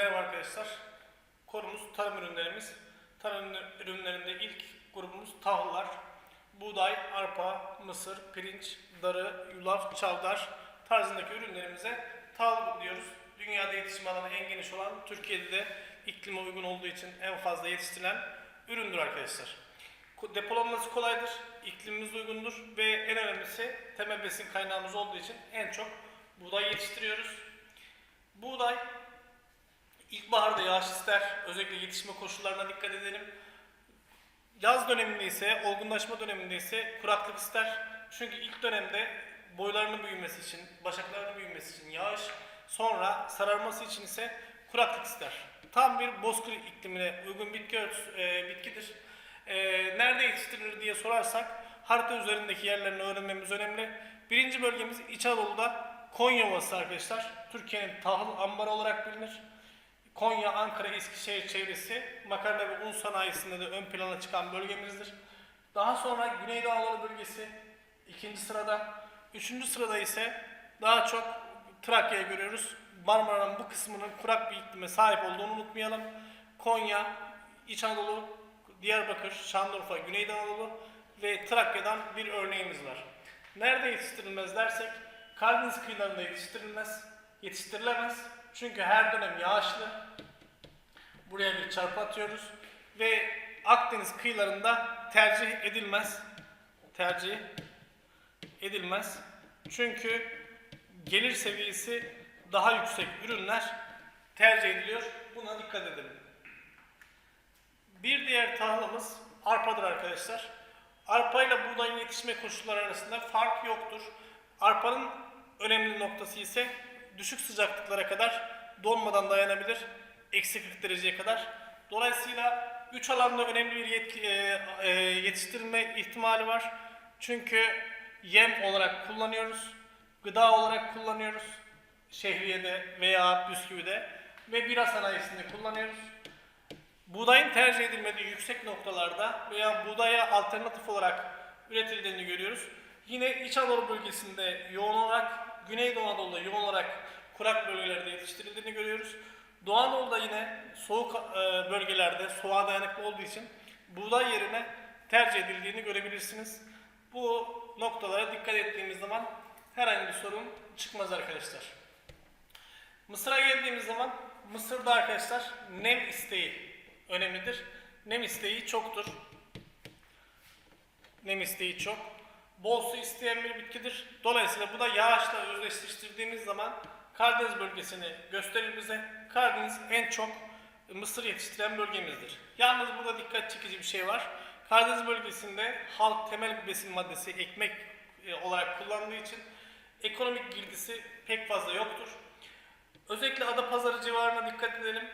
Merhaba arkadaşlar. Konumuz tarım ürünlerimiz. Tarım ürünlerinde ilk grubumuz tahıllar. Buğday, arpa, mısır, pirinç, darı, yulaf, çavdar tarzındaki ürünlerimize tahıl diyoruz. Dünyada yetişim alanı en geniş olan, Türkiye'de de iklime uygun olduğu için en fazla yetiştirilen üründür arkadaşlar. Depolanması kolaydır, iklimimiz uygundur ve en önemlisi temel besin kaynağımız olduğu için en çok buğday yetiştiriyoruz. Buğday İlkbaharda yağış ister. Özellikle yetişme koşullarına dikkat edelim. Yaz döneminde ise, olgunlaşma döneminde ise kuraklık ister. Çünkü ilk dönemde boylarının büyümesi için, başaklarının büyümesi için yağış, sonra sararması için ise kuraklık ister. Tam bir bozkır iklimine uygun bitki örtüsü, e, bitkidir. E, nerede yetiştirilir diye sorarsak harita üzerindeki yerlerini öğrenmemiz önemli. Birinci bölgemiz İç Anadolu'da Konya Ovası arkadaşlar. Türkiye'nin tahıl ambarı olarak bilinir. Konya, Ankara, Eskişehir çevresi makarna ve un sanayisinde de ön plana çıkan bölgemizdir. Daha sonra Güneydoğu Anadolu bölgesi ikinci sırada. Üçüncü sırada ise daha çok Trakya'yı görüyoruz. Marmara'nın bu kısmının kurak bir iklime sahip olduğunu unutmayalım. Konya, İç Anadolu, Diyarbakır, Şanlıurfa, Güneydoğu Anadolu ve Trakya'dan bir örneğimiz var. Nerede yetiştirilmez dersek Karadeniz kıyılarında yetiştirilmez, yetiştirilemez. Çünkü her dönem yağışlı. Buraya bir çarpı atıyoruz ve Akdeniz kıyılarında tercih edilmez. Tercih edilmez. Çünkü gelir seviyesi daha yüksek ürünler tercih ediliyor. Buna dikkat edelim. Bir diğer tahılımız arpadır arkadaşlar. Arpa ile buğdayın yetişme koşulları arasında fark yoktur. Arpanın önemli noktası ise düşük sıcaklıklara kadar donmadan dayanabilir. Eksi 40 dereceye kadar. Dolayısıyla 3 alanda önemli bir yetki, e, e, yetiştirme ihtimali var. Çünkü yem olarak kullanıyoruz. Gıda olarak kullanıyoruz. Şehriyede veya bisküvide ve bira sanayisinde kullanıyoruz. Buğdayın tercih edilmediği yüksek noktalarda veya buğdaya alternatif olarak üretildiğini görüyoruz. Yine İç Anadolu bölgesinde yoğun olarak, Güneydoğu Anadolu'da yoğun olarak kurak bölgelerde yetiştirildiğini görüyoruz. Doğu Anadolu'da yine soğuk e, bölgelerde soğuğa dayanıklı olduğu için buğday yerine tercih edildiğini görebilirsiniz. Bu noktalara dikkat ettiğimiz zaman herhangi bir sorun çıkmaz arkadaşlar. Mısır'a geldiğimiz zaman Mısır'da arkadaşlar nem isteği önemlidir. Nem isteği çoktur. Nem isteği çok. Bol su isteyen bir bitkidir. Dolayısıyla bu da yağışla özdeşleştirdiğimiz zaman Karadeniz bölgesini gösterir bize. Karadeniz en çok mısır yetiştiren bölgemizdir. Yalnız burada dikkat çekici bir şey var. Karadeniz bölgesinde halk temel besin maddesi ekmek e, olarak kullandığı için ekonomik girdisi pek fazla yoktur. Özellikle Adapazarı civarına dikkat edelim.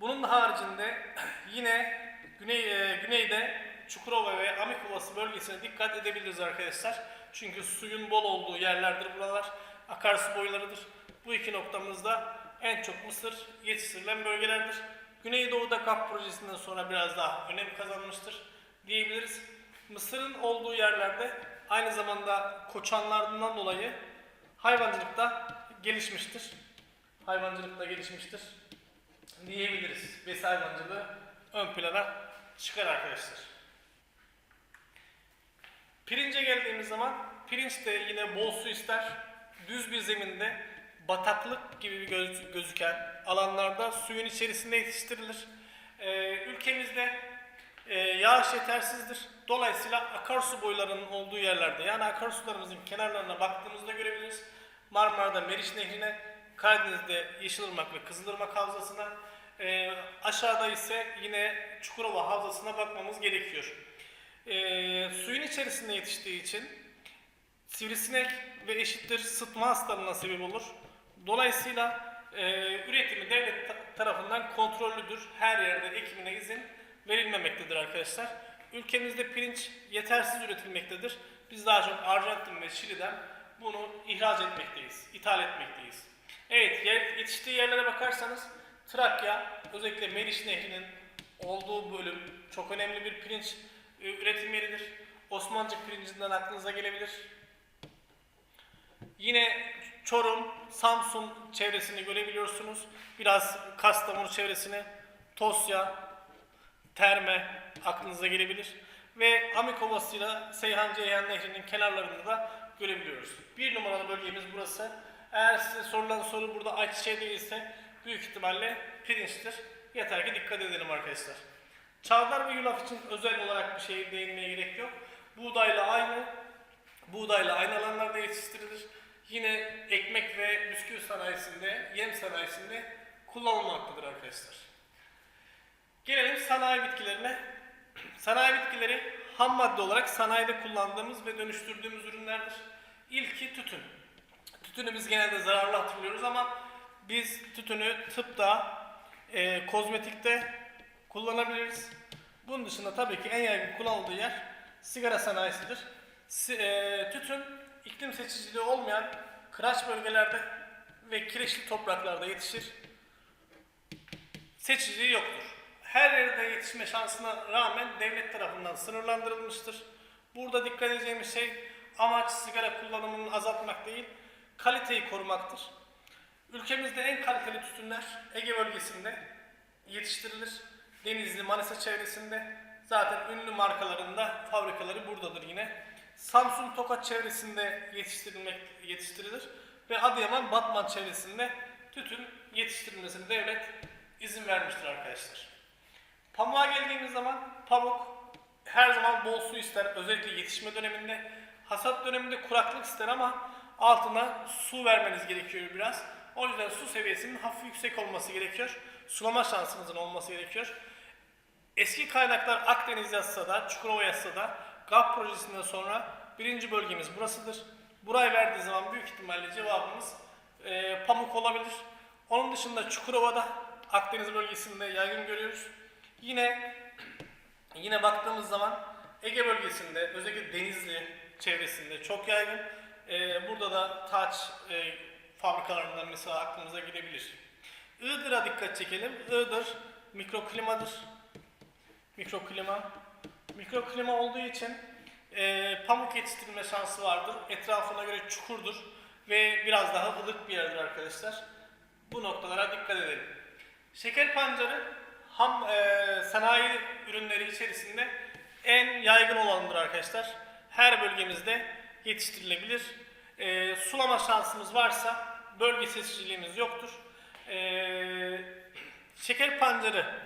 Bunun haricinde yine güney, e, güneyde Çukurova ve Amik Ovası bölgesine dikkat edebiliriz arkadaşlar. Çünkü suyun bol olduğu yerlerdir buralar. Akarsu boylarıdır. Bu iki noktamızda en çok mısır yetiştirilen bölgelerdir. Güneydoğu'da KAP projesinden sonra biraz daha önem kazanmıştır diyebiliriz. Mısırın olduğu yerlerde aynı zamanda koçanlarından dolayı hayvancılık da gelişmiştir. Hayvancılık da gelişmiştir diyebiliriz. Besi hayvancılığı ön plana çıkar arkadaşlar. Pirince geldiğimiz zaman pirinç de yine bol su ister. Düz bir zeminde bataklık gibi göz- gözüken alanlarda suyun içerisinde yetiştirilir. Ee, ülkemizde e, yağış yetersizdir. Dolayısıyla akarsu boylarının olduğu yerlerde yani akarsularımızın kenarlarına baktığımızda görebiliriz. Marmara'da Meriç Nehri'ne, Karadeniz'de Yeşilırmak ve Kızılırmak Havzası'na, e, aşağıda ise yine Çukurova Havzası'na bakmamız gerekiyor. E, suyun içerisinde yetiştiği için sivrisinek ve eşittir sıtma hastalığına sebep olur. Dolayısıyla e, üretimi devlet ta- tarafından kontrollüdür. Her yerde ekimine izin verilmemektedir arkadaşlar. Ülkemizde pirinç yetersiz üretilmektedir. Biz daha çok Arjantin ve Şili'den bunu ihraç etmekteyiz, ithal etmekteyiz. Evet, yetiştiği yerlere bakarsanız Trakya, özellikle Meriç Nehri'nin olduğu bölüm çok önemli bir pirinç üretim yeridir. Osmancık pirincinden aklınıza gelebilir. Yine Çorum, Samsun çevresini görebiliyorsunuz. Biraz Kastamonu çevresini, Tosya, Terme aklınıza gelebilir. Ve Amik Ovası ile Seyhan Ceyhan Nehri'nin kenarlarında da görebiliyoruz. Bir numaralı bölgemiz burası. Eğer size sorulan soru burada ayçiçeği değilse büyük ihtimalle pirinçtir. Yeter ki dikkat edelim arkadaşlar. Çavdar ve yulaf için özel olarak bir şey değinmeye gerek yok. Buğdayla aynı, buğdayla aynı alanlarda yetiştirilir. Yine ekmek ve bisküvi sanayisinde, yem sanayisinde kullanılmaktadır arkadaşlar. Gelelim sanayi bitkilerine. Sanayi bitkileri ham madde olarak sanayide kullandığımız ve dönüştürdüğümüz ürünlerdir. İlki tütün. Tütünü biz genelde zararlı hatırlıyoruz ama biz tütünü tıpta, e, kozmetikte kullanabiliriz. Bunun dışında tabii ki en yaygın kullanıldığı yer sigara sanayisidir. Si- e, tütün iklim seçiciliği olmayan kıraç bölgelerde ve kireçli topraklarda yetişir seçiciliği yoktur. Her yerde yetişme şansına rağmen devlet tarafından sınırlandırılmıştır. Burada dikkat edeceğimiz şey amaç sigara kullanımını azaltmak değil, kaliteyi korumaktır. Ülkemizde en kaliteli tütünler Ege bölgesinde yetiştirilir. Denizli, Manisa çevresinde zaten ünlü markalarında fabrikaları buradadır yine. Samsun, Tokat çevresinde yetiştirilmek yetiştirilir ve Adıyaman, Batman çevresinde tütün yetiştirilmesine devlet izin vermiştir arkadaşlar. Pamuğa geldiğimiz zaman pamuk her zaman bol su ister. Özellikle yetişme döneminde. Hasat döneminde kuraklık ister ama altına su vermeniz gerekiyor biraz. O yüzden su seviyesinin hafif yüksek olması gerekiyor. Sulama şansınızın olması gerekiyor. Eski kaynaklar Akdeniz yazsa da, Çukurova yazsa da GAP projesinden sonra birinci bölgemiz burasıdır. Burayı verdiği zaman büyük ihtimalle cevabımız e, pamuk olabilir. Onun dışında Çukurova'da Akdeniz bölgesinde yaygın görüyoruz. Yine yine baktığımız zaman Ege bölgesinde özellikle Denizli çevresinde çok yaygın. E, burada da taç e, fabrikalarından mesela aklımıza gidebilir. Iğdır'a dikkat çekelim. Iğdır mikroklimadır mikroklima. Mikroklima olduğu için e, pamuk yetiştirilme şansı vardır. Etrafına göre çukurdur ve biraz daha ılık bir yerdir arkadaşlar. Bu noktalara dikkat edelim. Şeker pancarı ham e, sanayi ürünleri içerisinde en yaygın olanıdır arkadaşlar. Her bölgemizde yetiştirilebilir. E, sulama şansımız varsa bölge seçiciliğimiz yoktur. E, şeker pancarı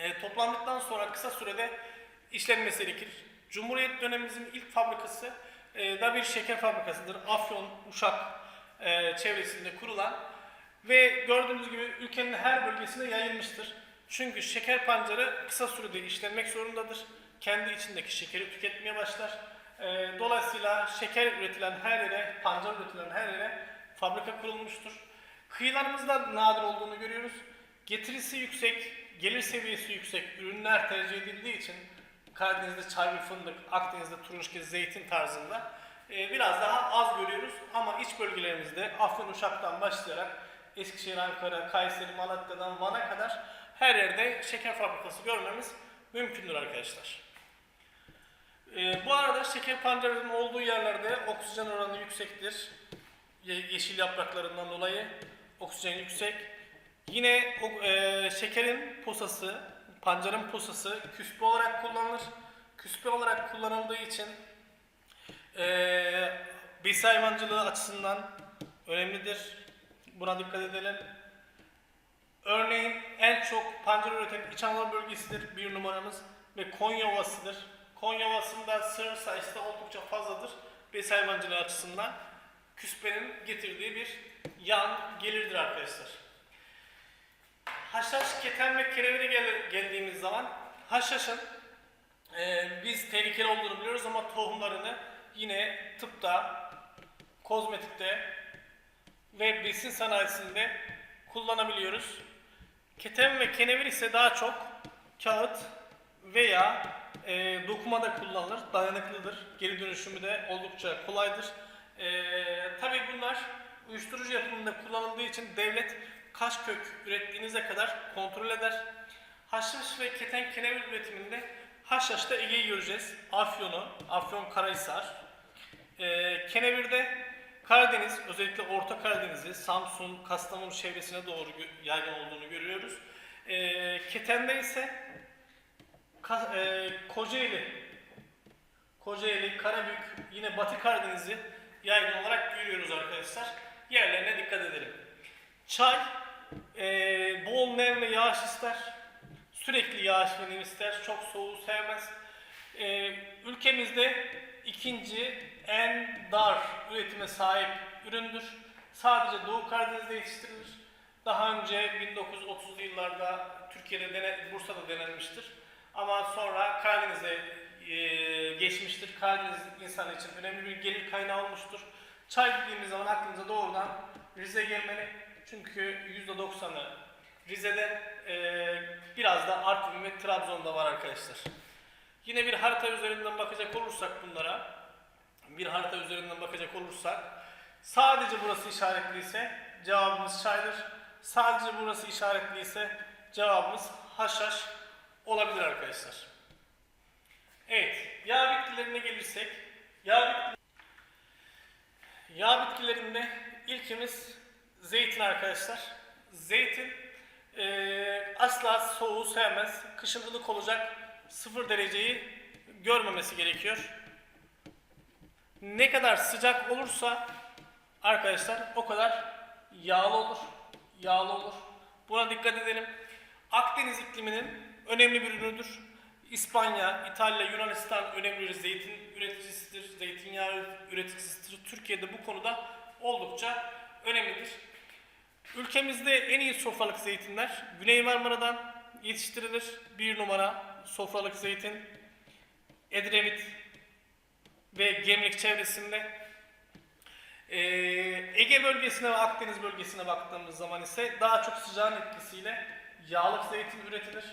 e, toplandıktan sonra kısa sürede işlenmesi gerekir. Cumhuriyet dönemimizin ilk fabrikası e, da bir şeker fabrikasıdır. Afyon, Uşak e, çevresinde kurulan ve gördüğünüz gibi ülkenin her bölgesine yayılmıştır. Çünkü şeker pancarı kısa sürede işlenmek zorundadır. Kendi içindeki şekeri tüketmeye başlar. E, dolayısıyla şeker üretilen her yere, pancar üretilen her yere fabrika kurulmuştur. Kıyılarımızda nadir olduğunu görüyoruz. Getirisi yüksek, gelir seviyesi yüksek ürünler tercih edildiği için Karadeniz'de çay ve fındık, Akdeniz'de turunçgil, zeytin tarzında e, biraz daha az görüyoruz. Ama iç bölgelerimizde Afyon Uşak'tan başlayarak Eskişehir, Ankara, Kayseri, Malatya'dan Van'a kadar her yerde şeker fabrikası görmemiz mümkündür arkadaşlar. E, bu arada şeker pancarının olduğu yerlerde oksijen oranı yüksektir. Ye- yeşil yapraklarından dolayı oksijen yüksek. Yine o, e, şekerin posası, pancarın posası küspe olarak kullanılır. Küspe olarak kullanıldığı için e, besin hayvancılığı açısından önemlidir. Buna dikkat edelim. Örneğin en çok pancar üreten İç Anadolu bölgesidir bir numaramız ve Konya Ovası'dır. Konya Ovası'nda sığır sayısı da oldukça fazladır besin hayvancılığı açısından. Küspenin getirdiği bir yan gelirdir arkadaşlar. Haşhaş, keten ve kerevire gel- geldiğimiz zaman haşhaşın e, biz tehlikeli olduğunu biliyoruz ama tohumlarını yine tıpta, kozmetikte ve besin sanayisinde kullanabiliyoruz. Keten ve kenevir ise daha çok kağıt veya e, dokumada kullanılır, dayanıklıdır. Geri dönüşümü de oldukça kolaydır. E, Tabii bunlar uyuşturucu yapımında kullanıldığı için devlet kaç kök ürettiğinize kadar kontrol eder. Haşhaş ve keten kenevir üretiminde Haşhaş'ta Ege'yi göreceğiz. Afyon'u, Afyon Karahisar. E, kenevirde Karadeniz, özellikle Orta Karadeniz'i, Samsun, Kastamonu çevresine doğru yaygın olduğunu görüyoruz. Ee, Keten'de ise Ka- e, Kocaeli, Kocaeli, Karabük, yine Batı Karadeniz'i yaygın olarak görüyoruz arkadaşlar. Yerlerine dikkat edelim. Çay, e, bol nem ve yağış ister. Sürekli yağış ve nem ister. Çok soğuğu sevmez. E, ülkemizde ikinci en dar üretime sahip üründür. Sadece Doğu Karadeniz'de yetiştirilir. Daha önce 1930'lu yıllarda Türkiye'de dene, Bursa'da denenmiştir. Ama sonra Karadeniz'e e, geçmiştir. Karadeniz insanı için önemli bir gelir kaynağı olmuştur. Çay dediğimiz zaman aklımıza doğrudan Rize gelmeli. Çünkü %90'ı Rize'de e, biraz da Artvin ve Trabzon'da var arkadaşlar. Yine bir harita üzerinden bakacak olursak bunlara, bir harita üzerinden bakacak olursak, sadece burası işaretliyse cevabımız çaydır. Sadece burası işaretliyse cevabımız haşhaş olabilir arkadaşlar. Evet, yağ bitkilerine gelirsek, yağ bitkileri Yağ bitkilerinde ilkimiz zeytin arkadaşlar. Zeytin eee, asla soğuğu sevmez. Kışın ılık olacak. Sıfır dereceyi görmemesi gerekiyor. Ne kadar sıcak olursa arkadaşlar o kadar yağlı olur. Yağlı olur. Buna dikkat edelim. Akdeniz ikliminin önemli bir ürünüdür. İspanya, İtalya, Yunanistan önemli bir zeytin üreticisidir, zeytinyağı üreticisidir. Türkiye'de bu konuda oldukça önemlidir. Ülkemizde en iyi sofralık zeytinler Güney Marmara'dan yetiştirilir. Bir numara sofralık zeytin Edremit ve Gemlik çevresinde. Ee, Ege bölgesine ve Akdeniz bölgesine baktığımız zaman ise daha çok sıcağın etkisiyle yağlık zeytin üretilir.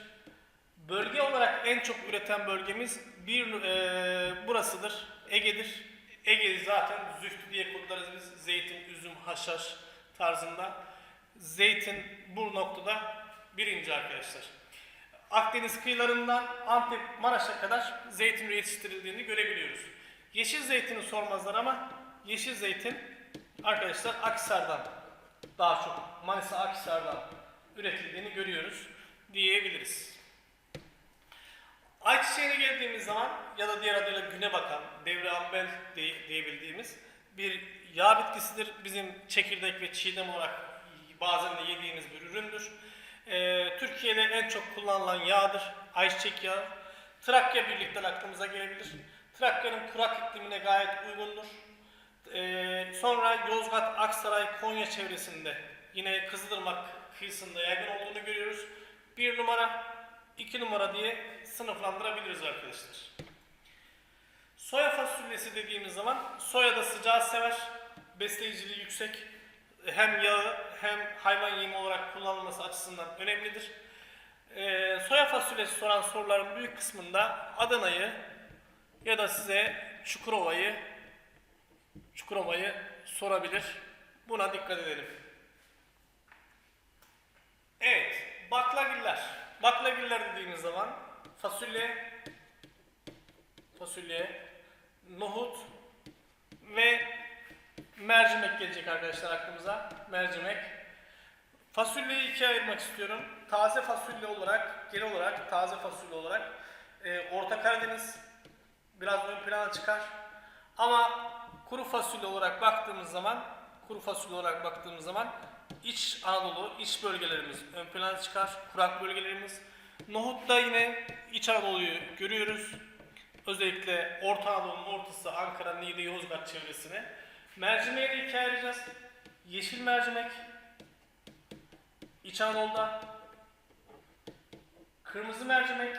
Bölge olarak en çok üreten bölgemiz bir e, burasıdır. Ege'dir. Ege zaten zühtü diye kodlarız biz. Zeytin, üzüm, haşhaş tarzında. Zeytin bu noktada birinci arkadaşlar. Akdeniz kıyılarından Antep, Maraş'a kadar zeytin yetiştirildiğini görebiliyoruz. Yeşil zeytini sormazlar ama yeşil zeytin arkadaşlar Akhisar'dan daha çok Manisa Akhisar'dan üretildiğini görüyoruz diyebiliriz. Ayçiçeğine geldiğimiz zaman ya da diğer adıyla güne bakan, devre ambel diye- diyebildiğimiz bir yağ bitkisidir. Bizim çekirdek ve çiğdem olarak bazen de yediğimiz bir üründür. Ee, Türkiye'de en çok kullanılan yağdır. Ayçiçek yağı. Trakya birlikten aklımıza gelebilir. Trakya'nın kurak iklimine gayet uygundur. Ee, sonra Yozgat, Aksaray, Konya çevresinde yine Kızılırmak kıyısında yaygın olduğunu görüyoruz. Bir numara, iki numara diye sınıflandırabiliriz arkadaşlar. Soya fasulyesi dediğimiz zaman soya da sıcağı sever, besleyiciliği yüksek. Hem yağı hem hayvan yemi olarak kullanılması açısından önemlidir. Ee, soya fasulyesi soran soruların büyük kısmında Adana'yı ya da size Çukurova'yı Çukurova'yı sorabilir. Buna dikkat edelim. Evet, baklagiller. Baklagiller dediğimiz zaman fasulye, fasulye, nohut ve mercimek gelecek arkadaşlar aklımıza. Mercimek. Fasulyeyi ikiye ayırmak istiyorum. Taze fasulye olarak, genel olarak taze fasulye olarak e, Orta Karadeniz biraz ön plana çıkar. Ama kuru fasulye olarak baktığımız zaman, kuru fasulye olarak baktığımız zaman İç Anadolu, iç bölgelerimiz ön plana çıkar, kurak bölgelerimiz. Nohut'ta yine İç Anadolu'yu görüyoruz. Özellikle Orta Anadolu'nun ortası Ankara, Niğde, Yozgat çevresine. Mercimeği de ikiye ayıracağız. Yeşil mercimek, İç Anadolu'da. Kırmızı mercimek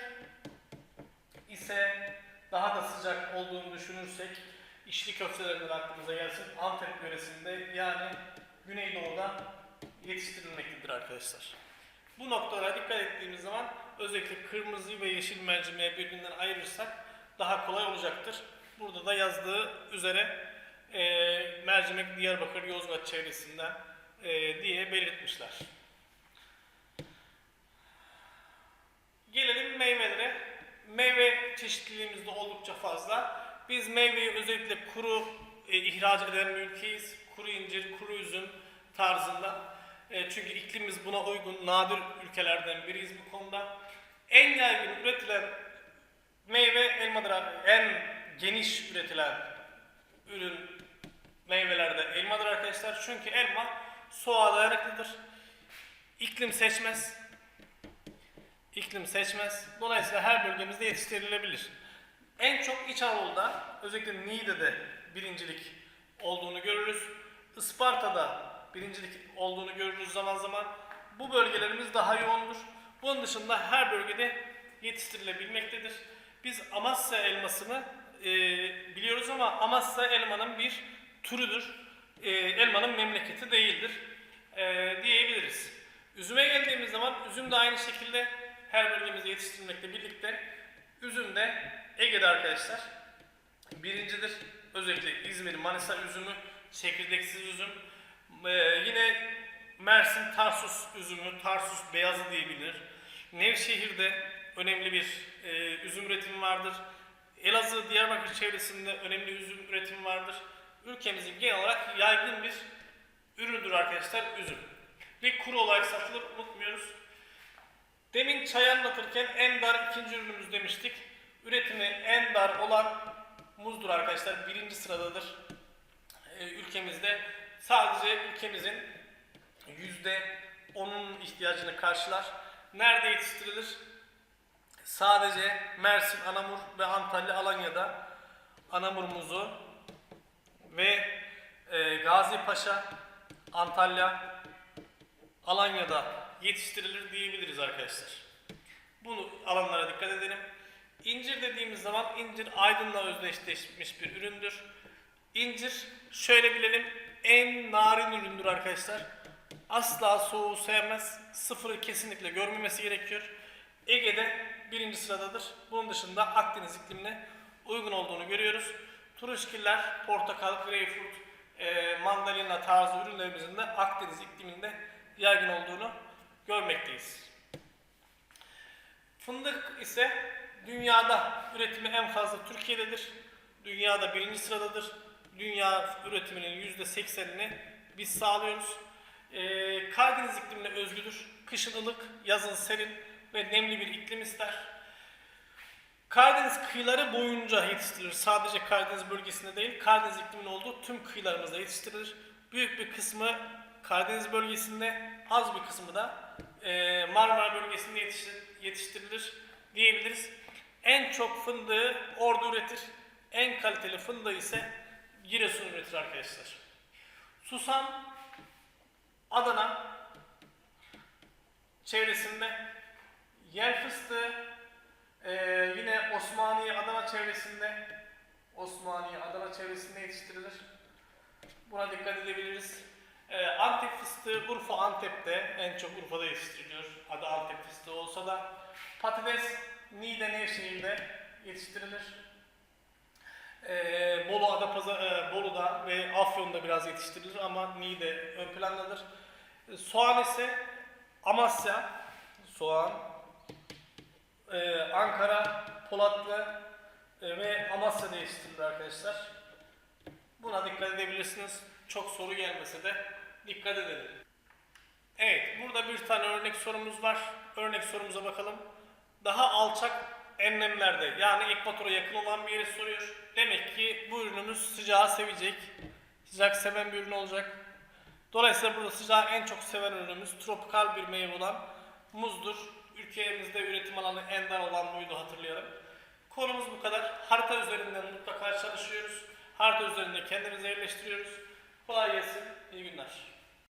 ise daha da sıcak olduğunu düşünürsek içli köftelerinden aklımıza gelsin. Antep yöresinde yani Güneydoğu'da yetiştirilmektedir arkadaşlar. Bu noktalara dikkat ettiğimiz zaman özellikle kırmızı ve yeşil mercimeği birbirinden ayırırsak daha kolay olacaktır. Burada da yazdığı üzere e, mercimek Diyarbakır, Yozgat çevresinden e, diye belirtmişler. Gelelim meyvelere. Meyve çeşitliliğimiz de oldukça fazla. Biz meyveyi özellikle kuru e, ihraç eden ülkeyiz. kuru incir, kuru üzüm tarzında. E, çünkü iklimimiz buna uygun, nadir ülkelerden biriyiz bu konuda. En yaygın üretilen meyve elmadır. abi. En geniş üretilen ürün meyvelerde elmadır arkadaşlar. Çünkü elma soğuğa dayanıklıdır. İklim seçmez. İklim seçmez. Dolayısıyla her bölgemizde yetiştirilebilir. En çok İç Anadolu'da özellikle Niğde'de birincilik olduğunu görürüz. Isparta'da birincilik olduğunu görürüz zaman zaman. Bu bölgelerimiz daha yoğundur. Bunun dışında her bölgede yetiştirilebilmektedir. Biz Amasya elmasını e, biliyoruz ama Amasya elmanın bir türüdür. E, elmanın memleketi değildir e, diyebiliriz. Üzüme geldiğimiz zaman üzüm de aynı şekilde her bölgemizde yetiştirilmekle birlikte üzüm de Ege'de arkadaşlar birincidir. Özellikle İzmir, Manisa üzümü, çekirdeksiz üzüm. Ee, yine Mersin Tarsus üzümü, Tarsus beyazı diye bilinir. Nevşehir'de önemli bir e, üzüm üretimi vardır. Elazığ, Diyarbakır çevresinde önemli üzüm üretimi vardır. Ülkemizin genel olarak yaygın bir üründür arkadaşlar üzüm. Ve kuru olarak satılır unutmuyoruz. Demin çay anlatırken en dar ikinci ürünümüz demiştik. Üretimi en dar olan muzdur arkadaşlar. Birinci sıradadır ee, ülkemizde. Sadece ülkemizin yüzde onun ihtiyacını karşılar. Nerede yetiştirilir? Sadece Mersin, Anamur ve Antalya, Alanya'da Anamur muzu ve e, Gazi Paşa, Antalya, Alanya'da yetiştirilir diyebiliriz arkadaşlar. Bunu alanlara dikkat edelim. İncir dediğimiz zaman incir Aydın'la özdeşleşmiş bir üründür. İncir şöyle bilelim en narin üründür arkadaşlar. Asla soğuğu sevmez. Sıfırı kesinlikle görmemesi gerekiyor. Ege'de birinci sıradadır. Bunun dışında Akdeniz iklimine uygun olduğunu görüyoruz. Turuşkiller, portakal, greyfurt, e, mandalina tarzı ürünlerimizin de Akdeniz ikliminde yaygın olduğunu görmekteyiz. Fındık ise dünyada üretimi en fazla Türkiye'dedir. Dünyada birinci sıradadır. Dünya üretiminin yüzde seksenini biz sağlıyoruz. Ee, Karadeniz iklimine özgüdür. Kışın ılık, yazın serin ve nemli bir iklim ister. Karadeniz kıyıları boyunca yetiştirilir. Sadece Karadeniz bölgesinde değil, Karadeniz ikliminin olduğu tüm kıyılarımızda yetiştirilir. Büyük bir kısmı Karadeniz bölgesinde, az bir kısmı da e, Marmara bölgesinde yetiştir- yetiştirilir diyebiliriz. En çok fındığı Ordu üretir. En kaliteli fındığı ise Giresun üretir arkadaşlar. Susam Adana çevresinde yer fıstığı e, yine Osmaniye Adana çevresinde Osmaniye Adana çevresinde yetiştirilir. Buna dikkat edebiliriz. Ee, Antep fıstığı Urfa Antep'te en çok Urfa'da yetiştiriliyor. Adı Antep fıstığı olsa da patates Niğde Nevşehir'de yetiştirilir. Ee, Bolu Adapazarı, e, Bolu'da ve Afyon'da biraz yetiştirilir ama Niğde ön plandadır. Ee, soğan ise Amasya, soğan, e, Ankara, Polatlı e, ve Amasya'da yetiştirilir arkadaşlar. Buna dikkat edebilirsiniz. Çok soru gelmese de dikkat edelim. Evet, burada bir tane örnek sorumuz var. Örnek sorumuza bakalım. Daha alçak enlemlerde yani ekvatora yakın olan bir yere soruyor. Demek ki bu ürünümüz sıcağı sevecek. Sıcak seven bir ürün olacak. Dolayısıyla burada sıcağı en çok seven ürünümüz tropikal bir meyve olan muzdur. Ülkemizde üretim alanı en dar olan buydu hatırlayalım. Konumuz bu kadar. Harita üzerinden mutlaka çalışıyoruz. Harita üzerinde kendimizi yerleştiriyoruz. Kolay gelsin. İyi günler.